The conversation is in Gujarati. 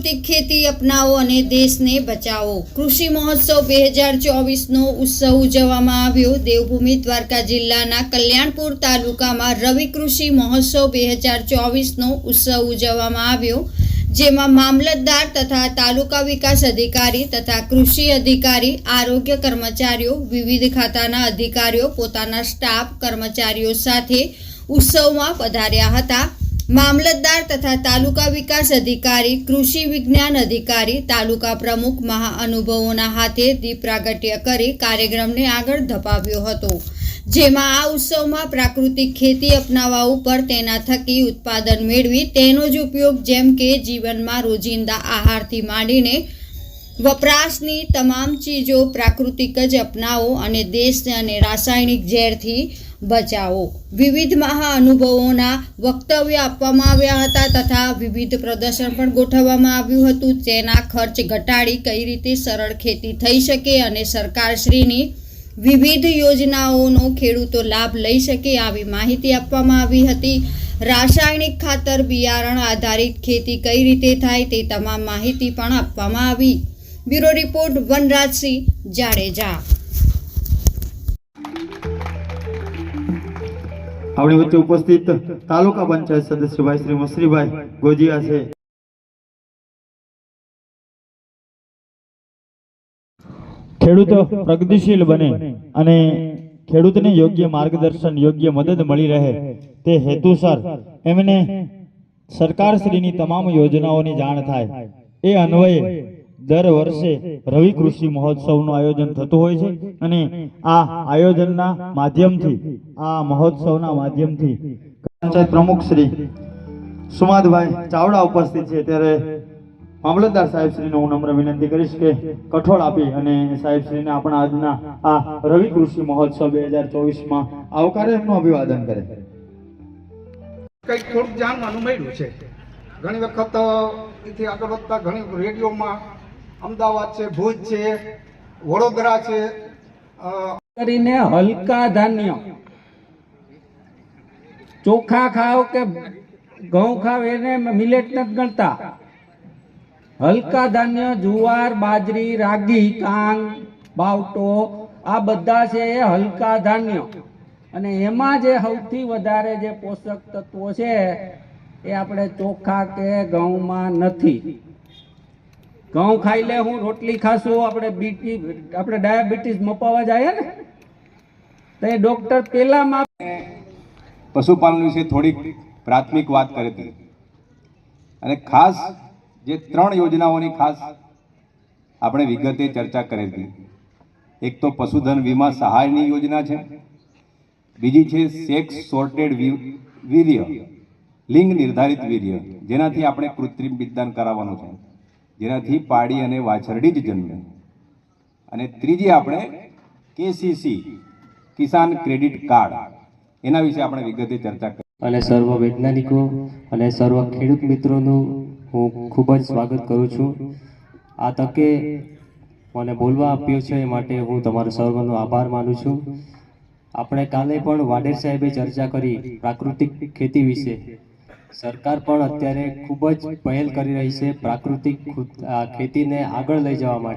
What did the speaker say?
પ્રાકૃતિક ખેતી અપનાવો અને દેશને બચાવો. કૃષિ મહોત્સવ બે હજાર ચોવીસનો ઉત્સવ ઉજવવામાં આવ્યો. દેવભૂમિ દ્વારકા જિલ્લાના કલ્યાણપુર તાલુકામાં રવિ કૃષિ મહોત્સવ બે હજાર ચોવીસનો ઉત્સવ ઉજવવામાં આવ્યો. જેમાં મામલતદાર તથા તાલુકા વિકાસ અધિકારી તથા કૃષિ અધિકારી, આરોગ્ય કર્મચારીઓ, વિવિધ ખાતાના અધિકારીઓ, પોતાના સ્ટાફ કર્મચારીઓ સાથે ઉત્સવમાં પધાર્યા હતા. મામલતદાર તથા તાલુકા વિકાસ અધિકારી, કૃષિ વિજ્ઞાન અધિકારી, તાલુકા પ્રમુખ મહાઅનુભવોના હાથે દીપ પ્રાગટ્ય કરી કાર્યક્રમને આગળ ધપાવ્યો હતો. જેમાં આ ઉત્સવમાં પ્રાકૃતિક ખેતી અપનાવવા ઉપર તેના થકી ઉત્પાદન મેળવી તેનો જ ઉપયોગ જેમ કે જીવનમાં રોજિંદા આહારથી માંડીને વપરાશની તમામ ચીજો પ્રાકૃતિક જ અપનાવો અને દેશને અને રાસાયણિક ઝેરથી બચાવો. વિવિધ મહાઅનુભવોના વક્તવ્ય આપવામાં આવ્યા હતા તથા વિવિધ પ્રદર્શન પણ ગોઠવવામાં આવ્યું હતું. તેના ખર્ચ ઘટાડી કઈ રીતે સરળ ખેતી થઈ શકે અને સરકારશ્રીની વિવિધ યોજનાઓનો ખેડૂતો લાભ લઈ શકે આવી માહિતી આપવામાં આવી હતી. રાસાયણિક ખાતર બિયારણ આધારિત ખેતી કઈ રીતે થાય તે તમામ માહિતી પણ આપવામાં આવી. Bureau report Vanrajsinh Jadeja. આપણી વચ્ચે ઉપસ્થિત તાલુકા પંચાયત સદસ્યભાઈ શ્રી મસરીભાઈ ગોજિયા છે. ખેડૂતો પ્રગતિશીલ બને અને ખેડૂતને યોગ્ય માર્ગદર્શન, યોગ્ય મદદ મળી રહે તે હેતુસર એમને સરકારશ્રીની તમામ યોજનાઓની જાણ થાય. એ અન્વયે દર વર્ષે રવિ કૃષિ મહોત્સવનું આયોજન થતું હોય છે અને આ આયોજનના માધ્યમથી, આ મહોત્સવના માધ્યમથી પંચાયત પ્રમુખ શ્રી સુમાદભાઈ ચાવડા ઉપસ્થિત છે. ત્યારે મામલતદાર સાહેબશ્રીને હું નમ્ર વિનંતી કરીશ કે કઠોળ આપી અને સાહેબ શ્રીને આપણા આજના આ રવિ કૃષિ મહોત્સવ બે હજાર ચોવીસમાં આવકારે એમનું અભિવાદન કરે. કંઈક થોડુંક જાણવાનું મળ્યું છે. ઘણી વખત એથી આગળ વધતા ઘણી રેડિયોમાં અમદાવાદ છે, ભુજ છે, વડોદરા છે કરીને હલકા ધાન્ય. ચોખા ખાવ કે ઘઉં ખાવ એને મિલેટ નથી ગણતા. હલકા ધાન્ય, જુવાર, બાજરી, રાગી, કાંગ, બાવટો, આ બધા છે એ હલકા ધાન્ય. અને એમાં જે સૌથી વધારે જે પોષક તત્વો છે, એ આપણે ચોખા કે ઘઉંમાં નથી. ઘઉં ખાઈ લે, હું રોટલી ખાશું, આપણે બીટી, આપણે ડાયાબિટીસ મપાવા જાય ને? તો એ ડોક્ટર પેલામાં પશુપાલન વિશે થોડીક પ્રાથમિક વાત કરી હતી. અને ખાસ જે ત્રણ યોજનાઓની ખાસ આપણે વિગતે ચર્ચા કરી હતી. એક તો પશુધન વીમા સહાયની યોજના છે. બીજી છે સેક્સ સોર્ટેડ વીર્ય, લિંગ નિર્ધારિત વીર્ય, જેનાથી આપણે કૃત્રિમ બિદદાન કરાવવાનું છે. જેનાથી પાડી અને વાછરડી જ જન્મે. અને ત્રીજી આપણે કેસીસી, કિસાન ક્રેડિટ કાર્ડ, એના વિશે આપણે વિગતે ચર્ચા કરી. અને સર્વ વૈજ્ઞાનિકો અને સર્વ ખેડૂત મિત્રોનું હું ખૂબ જ સ્વાગત કરું છું. આ તકે મને બોલવા આપ્યો છે એ માટે હું તમારો સર્વનો આભાર માનું છું. આપણે કાલે પણ વાડેર સાહેબે ચર્ચા કરી પ્રાકૃતિક ખેતી વિશે. સરકાર પણ અત્યારે ખૂબ જ પહેલ કરી રહી છે પ્રાકૃતિક ખેતીને આગળ લઈ જવા માટે.